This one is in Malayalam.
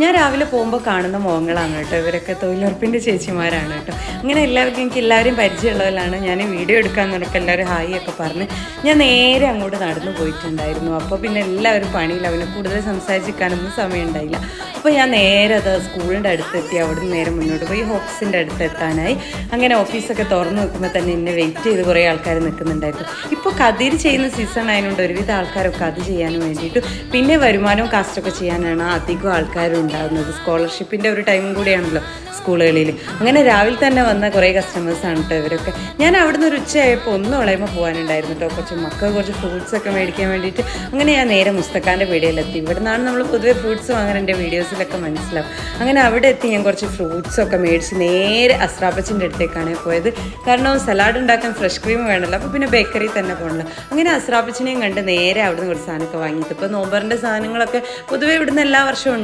ഞാൻ രാവിലെ പോകുമ്പോൾ കാണുന്ന മുഖങ്ങളാണ് കേട്ടോ. ഇവരൊക്കെ തൊഴിലുറപ്പിന്റെ ചേച്ചിമാരാണ് കേട്ടോ. അങ്ങനെ എല്ലാവർക്കും എനിക്ക് എല്ലാവരും പരിചയമുള്ളവരാണ്. ഞാൻ വീഡിയോ എടുക്കാൻ നിനക്ക് എല്ലാവരും ഹായ് ഒക്കെ പറഞ്ഞ് ഞാൻ നേരെ അങ്ങോട്ട് നടന്നു പോയിട്ടുണ്ടായിരുന്നു. അപ്പോൾ പിന്നെ എല്ലാവരും പണിയിൽ അവനെ കൂടുതൽ സംസാരിച്ചിരിക്കാനൊന്നും സമയം ഉണ്ടായില്ല അപ്പോൾ ഞാൻ നേരെ അത് സ്കൂളിന്റെ അടുത്തെത്തി അവിടെ നിന്ന് നേരെ മുന്നോട്ട് പോയി ഹോക്സിന്റെ അടുത്ത് എത്താനായി അങ്ങനെ ഓഫീസൊക്കെ തുറന്നു നിൽക്കുമ്പോൾ തന്നെ എന്നെ വെയിറ്റ് ചെയ്ത് കുറേ ആൾക്കാർ നിൽക്കുന്നുണ്ടായിരുന്നു. ഇപ്പോൾ കതിർ ചെയ്യുന്ന സീസൺ ആയതുകൊണ്ട് ഒരുവിധ ആൾക്കാരൊക്കെ അത് ചെയ്യാൻ വേണ്ടിയിട്ട് പിന്നെ വരുമാനവും കാസ്റ്റൊക്കെ ചെയ്യാനാണ് അധികം ആൾക്കാരും ഉണ്ടാകുന്നത് സ്കോളർഷിപ്പിന്റെ ഒരു ടൈം കൂടിയാണല്ലോ. സ്കൂളുകളിൽ അങ്ങനെ രാവിലെ തന്നെ വന്ന കുറേ കസ്റ്റമേഴ്സാണ് കേട്ടോ ഇവരൊക്കെ. ഞാൻ അവിടെ നിന്ന് ഒരു ഉച്ചയായപ്പോൾ ഒന്നും ഉളയുമ്പോൾ പോകാനുണ്ടായിരുന്നു കേട്ടോ കുറച്ച് മക്കൾ കുറച്ച് ഫ്രൂട്ട്സ് ഒക്കെ മേടിക്കാൻ വേണ്ടിയിട്ട്. അങ്ങനെ ഞാൻ നേരെ മുസ്തഖാന്റെ പീടികയിലെത്തി ഇവിടെ നിന്നാണ് നമ്മൾ പൊതുവെ ഫ്രൂട്ട്സ് എന്റെ വീഡിയോസിലൊക്കെ മനസ്സിലാവും. അങ്ങനെ അവിടെ എത്തി ഞാൻ കുറച്ച് ഫ്രൂട്ട്സ് ഒക്കെ മേടിച്ച് നേരെ അസ്രാപ്പച്ചിന്റെ അടുത്തേക്കാണ് പോയത്. കാരണം സലാഡ് ഉണ്ടാക്കാൻ ഫ്രഷ് ക്രീം വേണമല്ലോ അപ്പോൾ പിന്നെ ബേക്കറി തന്നെ പോകണല്ലോ അങ്ങനെ അസ്രാപ്പച്ചിനെയും കണ്ട് നേരെ അവിടെ നിന്ന് കുറച്ച് സാധനമൊക്കെ വാങ്ങിയിട്ട്. ഇപ്പോൾ നോമ്പറിന്റെ സാധനങ്ങളൊക്കെ പൊതുവെ ഇവിടുന്ന് എല്ലാ വർഷവും